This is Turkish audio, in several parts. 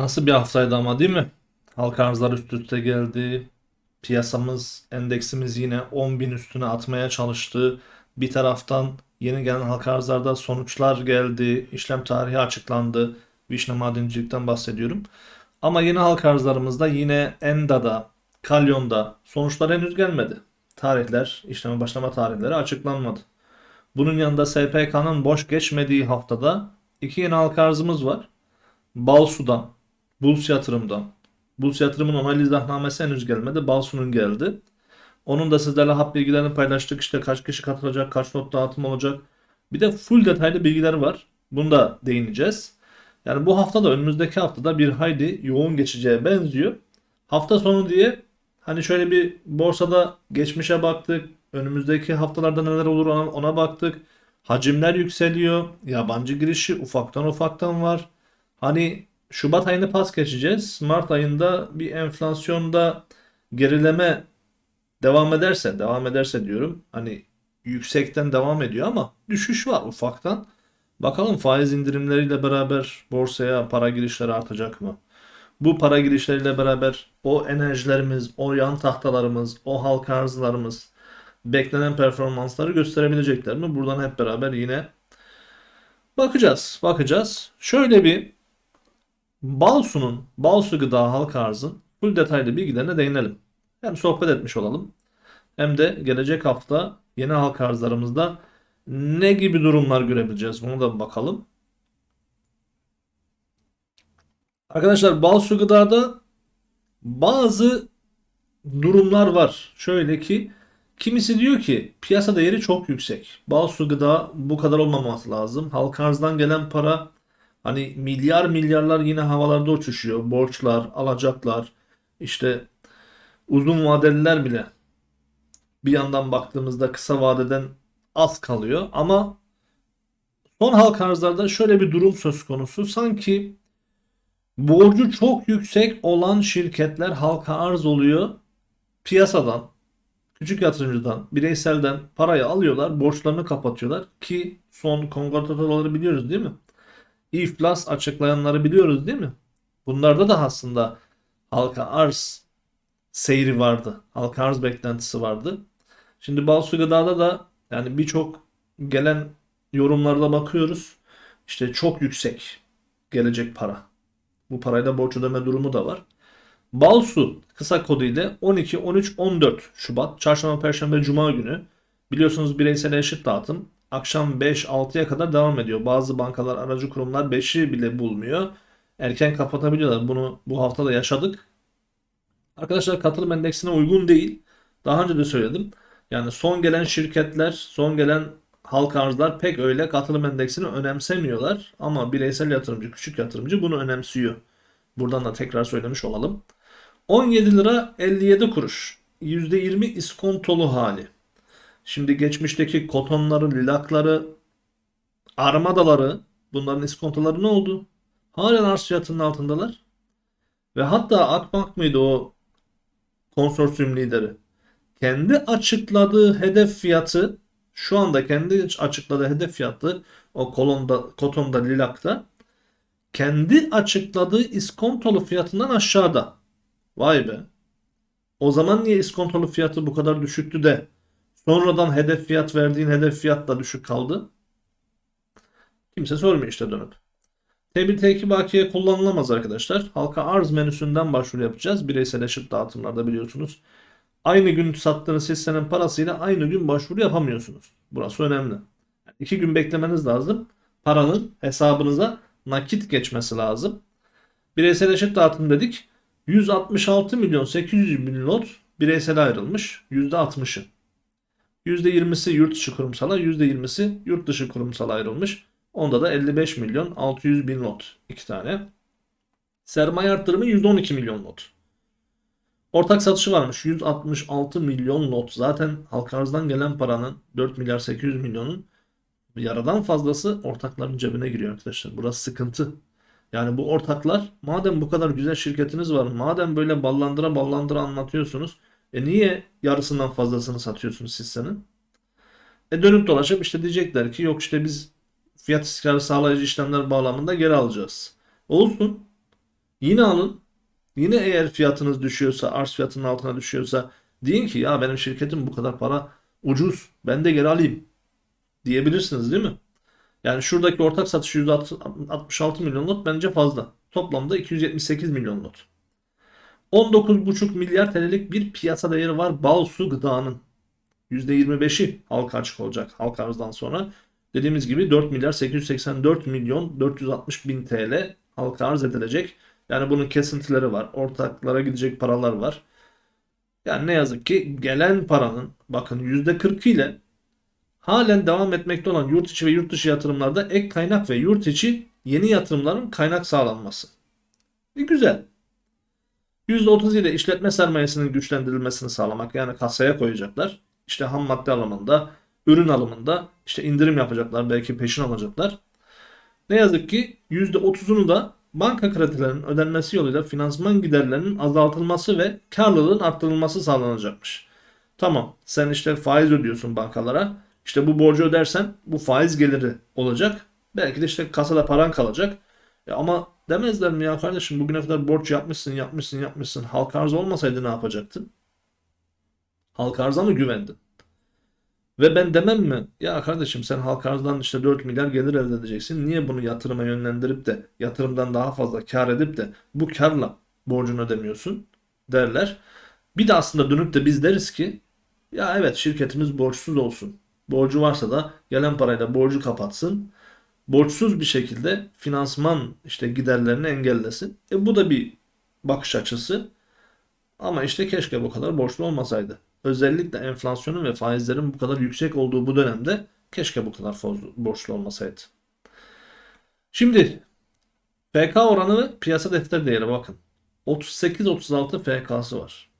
Nasıl bir haftaydı ama değil mi? Halka arzlar üst üste geldi. Piyasamız, endeksimiz yine 10.000 üstüne atmaya çalıştı. Bir taraftan yeni gelen halka arzlarda sonuçlar geldi. İşlem tarihi açıklandı. Vişne Madencilik'ten bahsediyorum. Ama yeni halka arzlarımızda yine Enda'da, Kalyon'da sonuçlar henüz gelmedi. Tarihler, işleme başlama tarihleri açıklanmadı. Bunun yanında SPK'nın boş geçmediği haftada iki yeni halka arzımız var. Balsu'dan, Buls Yatırım'dan. Buls Yatırım'ın onaylı izahnamesi henüz gelmedi. Balsu'nun geldi. Onun da sizlerle hap bilgilerini paylaştık. İşte kaç kişi katılacak, kaç not dağıtım olacak. Bir de full detaylı bilgiler var. Bunu da değineceğiz. Yani bu hafta da önümüzdeki haftada bir hayli yoğun geçeceğe benziyor. Hafta sonu diye hani şöyle bir borsada geçmişe baktık. Önümüzdeki haftalarda neler olur ona, ona baktık. Hacimler yükseliyor. Yabancı girişi ufaktan ufaktan var. Hani Şubat ayını pas geçeceğiz. Mart ayında bir enflasyonda gerileme devam ederse, devam ederse diyorum. Hani yüksekten devam ediyor ama düşüş var ufaktan. Bakalım faiz indirimleriyle beraber borsaya para girişleri artacak mı? Bu para girişleriyle beraber o enerjilerimiz, o yan tahtalarımız, o halka arzlarımız beklenen performansları gösterebilecekler mi? Buradan hep beraber yine bakacağız. Bakacağız. Şöyle bir Balsu'nun, Balsu Gıda halka arzın full detaylı bilgilerine değinelim. Hem sohbet etmiş olalım hem de gelecek hafta yeni halka arzlarımızda ne gibi durumlar görebileceğiz bunu da bakalım. Arkadaşlar Balsu Gıda'da bazı durumlar var. Şöyle ki kimisi diyor ki piyasa değeri çok yüksek. Balsu Gıda bu kadar olmaması lazım. Halka arzdan gelen para hani milyar milyarlar yine havalarda uçuşuyor. Borçlar, alacaklar, işte uzun vadeliler bile bir yandan baktığımızda kısa vadeden az kalıyor ama son halka arzlarda şöyle bir durum söz konusu. Sanki borcu çok yüksek olan şirketler halka arz oluyor. Piyasadan, küçük yatırımcıdan, bireyselden parayı alıyorlar, borçlarını kapatıyorlar ki son kongratörleri biliyoruz değil mi? İflas açıklayanları biliyoruz değil mi? Bunlarda da aslında halka arz seyri vardı. Halka arz beklentisi vardı. Şimdi Balsu Gıda'da da yani birçok gelen yorumlarda bakıyoruz. İşte çok yüksek gelecek para. Bu parayla borç ödeme durumu da var. Balsu kısa kodu ile 12, 13, 14 Şubat, Çarşamba, Perşembe, Cuma günü biliyorsunuz bireysel eşit dağıtım akşam 5-6'ya kadar devam ediyor. Bazı bankalar, aracı kurumlar 5'i bile bulmuyor. Erken kapatabiliyorlar. Bunu bu hafta da yaşadık. Arkadaşlar katılım endeksine uygun değil. Daha önce de söyledim. Yani son gelen şirketler, son gelen halka arzlar pek öyle katılım endeksini önemsemiyorlar. Ama bireysel yatırımcı, küçük yatırımcı bunu önemsiyor. Buradan da tekrar söylemiş olalım. 17 lira 57 kuruş. %20 iskontolu hali. Şimdi geçmişteki kotonları, lilakları, armadaları bunların iskontoları ne oldu? Halen arz fiyatının altındalar. Ve hatta Akbank mıydı o konsorsiyum lideri? Kendi açıkladığı hedef fiyatı şu anda kendi açıkladığı hedef fiyatı o kolonda, kotonda, lilakta kendi açıkladığı iskontolu fiyatından aşağıda. Vay be. O zaman niye iskontolu fiyatı bu kadar düşüktü de sonradan hedef fiyat verdiğin hedef fiyat da düşük kaldı? Kimse sormuyor işte dönüp. T1 T2 bakiye kullanılamaz arkadaşlar. Halka arz menüsünden başvuru yapacağız. Bireysel eşit dağıtımlarda biliyorsunuz. Aynı gün sattığınız hissenin parasıyla aynı gün başvuru yapamıyorsunuz. Burası önemli. Yani iki gün beklemeniz lazım. Paranın hesabınıza nakit geçmesi lazım. Bireysel eşit dağıtım dedik. 166 milyon 800 bin lot bireysel ayrılmış. %60'ı. %20'si yurt içi kurumsala, %20'si yurt dışı kurumsala ayrılmış. Onda da 55 milyon 600 bin lot. iki tane. Sermaye arttırımı 112 milyon lot. Ortak satışı varmış. 166 milyon lot. Zaten halka arzdan gelen paranın 4 milyar 800 milyonun yaradan fazlası ortakların cebine giriyor arkadaşlar. Burası sıkıntı. Yani bu ortaklar madem bu kadar güzel şirketiniz var, madem böyle ballandıra ballandıra anlatıyorsunuz, e niye yarısından fazlasını satıyorsunuz hissenin? E dönüp dolaşıp işte diyecekler ki yok işte biz fiyat istikrarı sağlayıcı işlemler bağlamında geri alacağız. Olsun. Yine alın. Yine eğer fiyatınız düşüyorsa, arz fiyatının altına düşüyorsa deyin ki ya benim şirketim bu kadar para ucuz. Ben de geri alayım diyebilirsiniz değil mi? Yani şuradaki ortak satış 166 milyon lot bence fazla. Toplamda 278 milyon lot. 19,5 milyar TL'lik bir piyasa değeri var bal su gıdanın. %25'i halka açık olacak halka arzdan sonra. Dediğimiz gibi 4 milyar 884 milyon 460 bin TL halka arz edilecek. Yani bunun kesintileri var. Ortaklara gidecek paralar var. Yani ne yazık ki gelen paranın bakın %40 ile halen devam etmekte olan yurt içi ve yurt dışı yatırımlarda ek kaynak ve yurt içi yeni yatırımların kaynak sağlanması. E güzel. %30 ile işletme sermayesinin güçlendirilmesini sağlamak yani kasaya koyacaklar. İşte ham madde alımında, ürün alımında işte indirim yapacaklar, belki peşin alacaklar. Ne yazık ki %30'unu da banka kredilerinin ödenmesi yoluyla finansman giderlerinin azaltılması ve karlılığın arttırılması sağlanacakmış. Tamam sen işte faiz ödüyorsun bankalara. İşte bu borcu ödersen bu faiz geliri olacak. Belki de işte kasada paran kalacak. E ama demezler mi ya kardeşim bugüne kadar borç yapmışsın yapmışsın yapmışsın. Halk arz olmasaydı ne yapacaktın? Halk arza mı güvendin? Ve ben demem mi? Ya kardeşim sen halk arzdan işte 4 milyar gelir elde edeceksin. Niye bunu yatırıma yönlendirip de yatırımdan daha fazla kar edip de bu karla borcunu ödemiyorsun derler. Bir de aslında dönüp de biz deriz ki ya evet şirketimiz borçsuz olsun. Borcu varsa da gelen parayla borcu kapatsın. Borçsuz bir şekilde finansman işte giderlerini engellesin. E bu da bir bakış açısı. Ama işte keşke bu kadar borçlu olmasaydı özellikle enflasyonun ve faizlerin bu kadar yüksek olduğu bu dönemde keşke bu kadar borçlu olmasaydı. Şimdi FK oranı ve piyasa defter değeri bakın. 38-36 FK'sı var.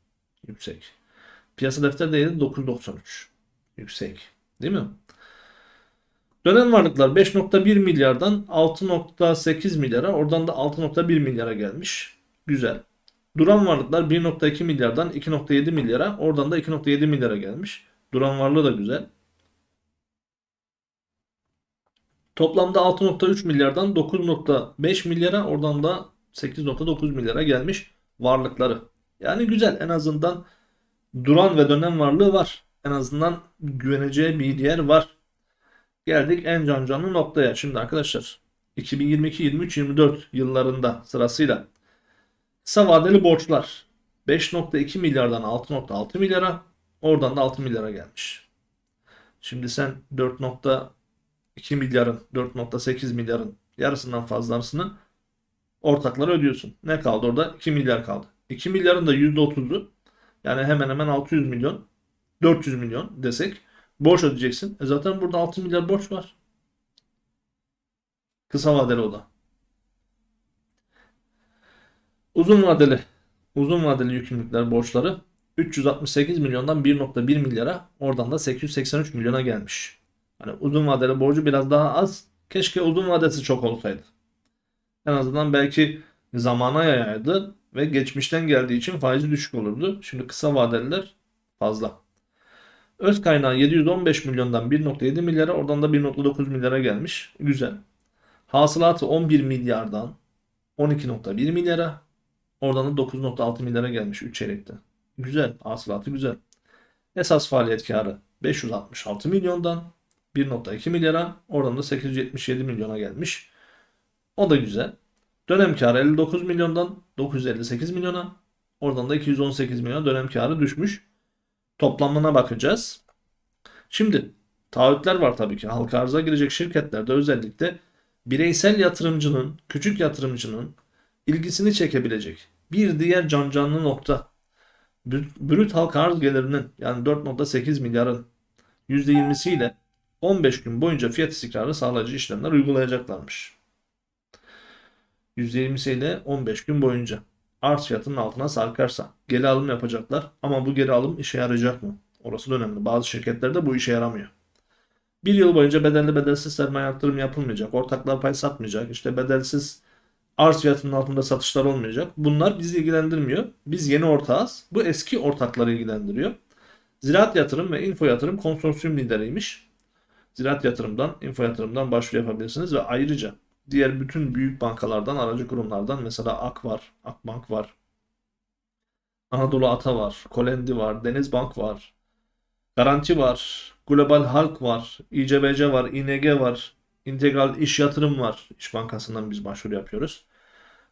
Yüksek. Piyasa defter değeri 9.93. Yüksek. Değil mi? Dönem varlıklar 5.1 milyardan 6.8 milyara oradan da 6.1 milyara gelmiş. Güzel. Duran varlıklar 1.2 milyardan 2.7 milyara oradan da 2.7 milyara gelmiş. Duran varlığı da güzel. Toplamda 6.3 milyardan 9.5 milyara oradan da 8.9 milyara gelmiş varlıkları. Yani güzel en azından duran ve dönem varlığı var. En azından güveneceği bir yer var. Geldik en can canlı noktaya. Şimdi arkadaşlar 2022, 23, 24 yıllarında sırasıyla Kısa vadeli borçlar 5.2 milyardan 6.6 milyara oradan da 6 milyara gelmiş. Şimdi sen 4.2 milyarın 4.8 milyarın yarısından fazlasını ortaklara ödüyorsun. Ne kaldı orada? 2 milyar kaldı. 2 milyarın da %30'u yani hemen hemen 600 milyon 400 milyon desek borç ödeyeceksin. E zaten burada 6 milyar borç var. Kısa vadeli o da. Uzun vadeli uzun vadeli yükümlülükler borçları 368 milyondan 1.1 milyara oradan da 883 milyona gelmiş. Hani uzun vadeli borcu biraz daha az. Keşke uzun vadesi çok olsaydı. En azından belki zamana yayardı ve geçmişten geldiği için faizi düşük olurdu. Şimdi kısa vadeliler fazla. Öz kaynağı 715 milyondan 1.7 milyara oradan da 1.9 milyara gelmiş. Güzel. Hasılatı 11 milyardan 12.1 milyara Oradan da 9.6 milyara gelmiş 3 çeyrekte. Güzel. Hasılatı güzel. Esas faaliyet karı 566 milyondan 1.2 milyara oradan da 877 milyona gelmiş. O da güzel. Dönem karı 59 milyondan 958 milyona oradan da 218 milyona dönem karı düşmüş. Toplamına bakacağız. Şimdi taahhütler var tabii ki. Halka arıza girecek şirketlerde özellikle bireysel yatırımcının, küçük yatırımcının ilgisini çekebilecek bir diğer can canlı nokta brüt halka arz gelirinin yani 4.8 milyarın %20'siyle 15 gün boyunca fiyat istikrarı sağlayıcı işlemler uygulayacaklarmış. %20'siyle 15 gün boyunca arz fiyatının altına sarkarsa geri alım yapacaklar ama bu geri alım işe yarayacak mı? Orası da önemli. Bazı şirketlerde bu işe yaramıyor. Bir yıl boyunca bedelli bedelsiz sermaye arttırım yapılmayacak. Ortaklar pay satmayacak. İşte bedelsiz arz fiyatının altında satışlar olmayacak. Bunlar bizi ilgilendirmiyor. Biz yeni ortağız. Bu eski ortakları ilgilendiriyor. Ziraat Yatırım ve Info Yatırım konsorsiyum lideriymiş. Ziraat Yatırım'dan, Info Yatırım'dan başvuru yapabilirsiniz ve ayrıca diğer bütün büyük bankalardan, aracı kurumlardan mesela Ak var, Akbank var. Anadolu Ata var, Kolendi var, Denizbank var, Garanti var, Global Halk var, İCBC var, İNG var, İntegral İş Yatırım var. İş Bankası'ndan biz başvuru yapıyoruz.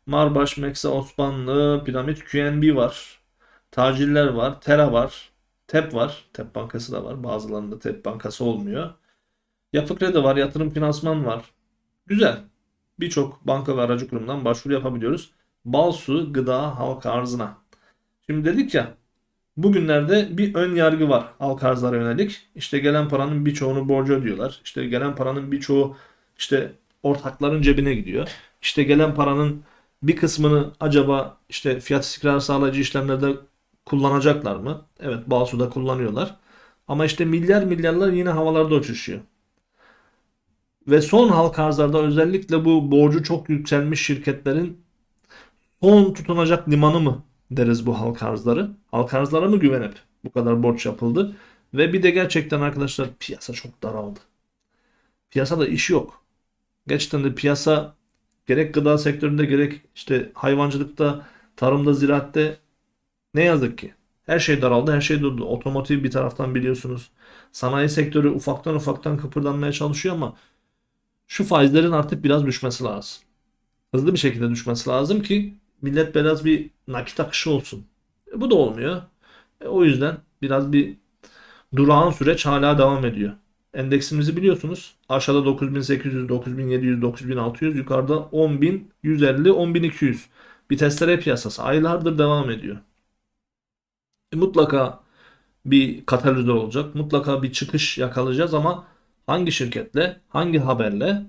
Marbaş, Meksa, Osmanlı, Piramit, QNB var. Taciller var, Tera var, TEP var. TEP Bankası da var. Bazılarında TEP Bankası olmuyor. Yapı Kredi var, Yatırım Finansman var. Güzel. Birçok banka ve aracı kurumdan başvuru yapabiliyoruz. Bal su, gıda, halka arzına. Şimdi dedik ya bugünlerde bir ön yargı var halka arzlara yönelik. İşte gelen paranın birçoğunu borcu ödüyorlar. İşte gelen paranın birçoğu işte ortakların cebine gidiyor. İşte gelen paranın bir kısmını acaba işte fiyat istikrarı sağlayıcı işlemlerde kullanacaklar mı? Evet Balsu'da kullanıyorlar. Ama işte milyar milyarlar yine havalarda uçuşuyor. Ve son halka arzlarda özellikle bu borcu çok yükselmiş şirketlerin son tutunacak limanı mı deriz bu halka arzları? Halka arzlara mı güvenip bu kadar borç yapıldı? Ve bir de gerçekten arkadaşlar piyasa çok daraldı. Piyasada iş yok. Gerçekten de piyasa gerek gıda sektöründe gerek işte hayvancılıkta, tarımda, ziraatte ne yazık ki her şey daraldı, her şey durdu. Otomotiv bir taraftan biliyorsunuz. Sanayi sektörü ufaktan ufaktan kıpırdanmaya çalışıyor ama şu faizlerin artık biraz düşmesi lazım. Hızlı bir şekilde düşmesi lazım ki millet biraz bir nakit akışı olsun. E, bu da olmuyor. E, o yüzden biraz bir durağan süreç hala devam ediyor. Endeksimizi biliyorsunuz. Aşağıda 9800, 9700, 9600, yukarıda 10000, 150, 10200. Bir testere piyasası aylardır devam ediyor. E, mutlaka bir katalizör olacak. Mutlaka bir çıkış yakalayacağız ama hangi şirketle, hangi haberle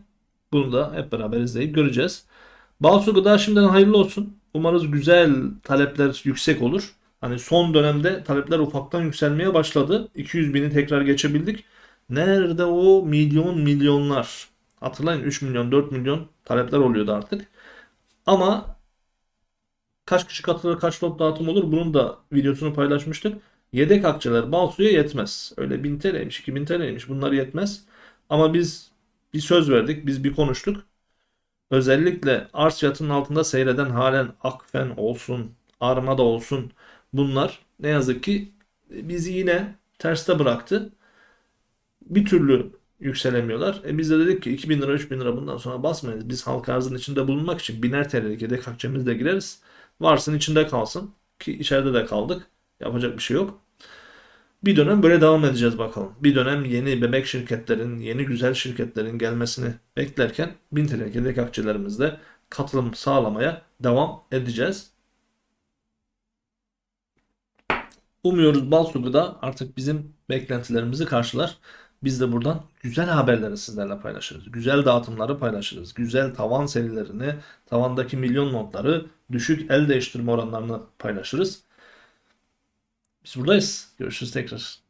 bunu da hep beraber izleyip göreceğiz. Balsu Gıda şimdiden hayırlı olsun. Umarız güzel talepler yüksek olur. Hani son dönemde talepler ufaktan yükselmeye başladı. 200 bini tekrar geçebildik. Nerede o milyon milyonlar? Hatırlayın 3 milyon 4 milyon talepler oluyordu artık. Ama kaç kişi katılır kaç lot dağıtım olur bunun da videosunu paylaşmıştık. Yedek akçeler Balsu'ya yetmez. Öyle 1000 TL'ymiş 2000 TL'ymiş bunlar yetmez. Ama biz bir söz verdik biz bir konuştuk. Özellikle arz fiyatının altında seyreden halen Akfen olsun, Armada olsun bunlar ne yazık ki bizi yine terste bıraktı. Bir türlü yükselemiyorlar. E biz de dedik ki 2000 lira 3000 lira bundan sonra basmayız. Biz halk arzın içinde bulunmak için biner TL'lik yedek akçemizle gireriz. Varsın içinde kalsın. Ki içeride de kaldık. Yapacak bir şey yok. Bir dönem böyle devam edeceğiz bakalım. Bir dönem yeni bebek şirketlerin, yeni güzel şirketlerin gelmesini beklerken 1000 TL yedek akçelerimizle katılım sağlamaya devam edeceğiz. Umuyoruz Balsu Gıda artık bizim beklentilerimizi karşılar. Biz de buradan güzel haberleri sizlerle paylaşırız. Güzel dağıtımları paylaşırız. Güzel tavan serilerini, tavandaki milyon notları, düşük el değiştirme oranlarını paylaşırız. Biz buradayız. Görüşürüz tekrar.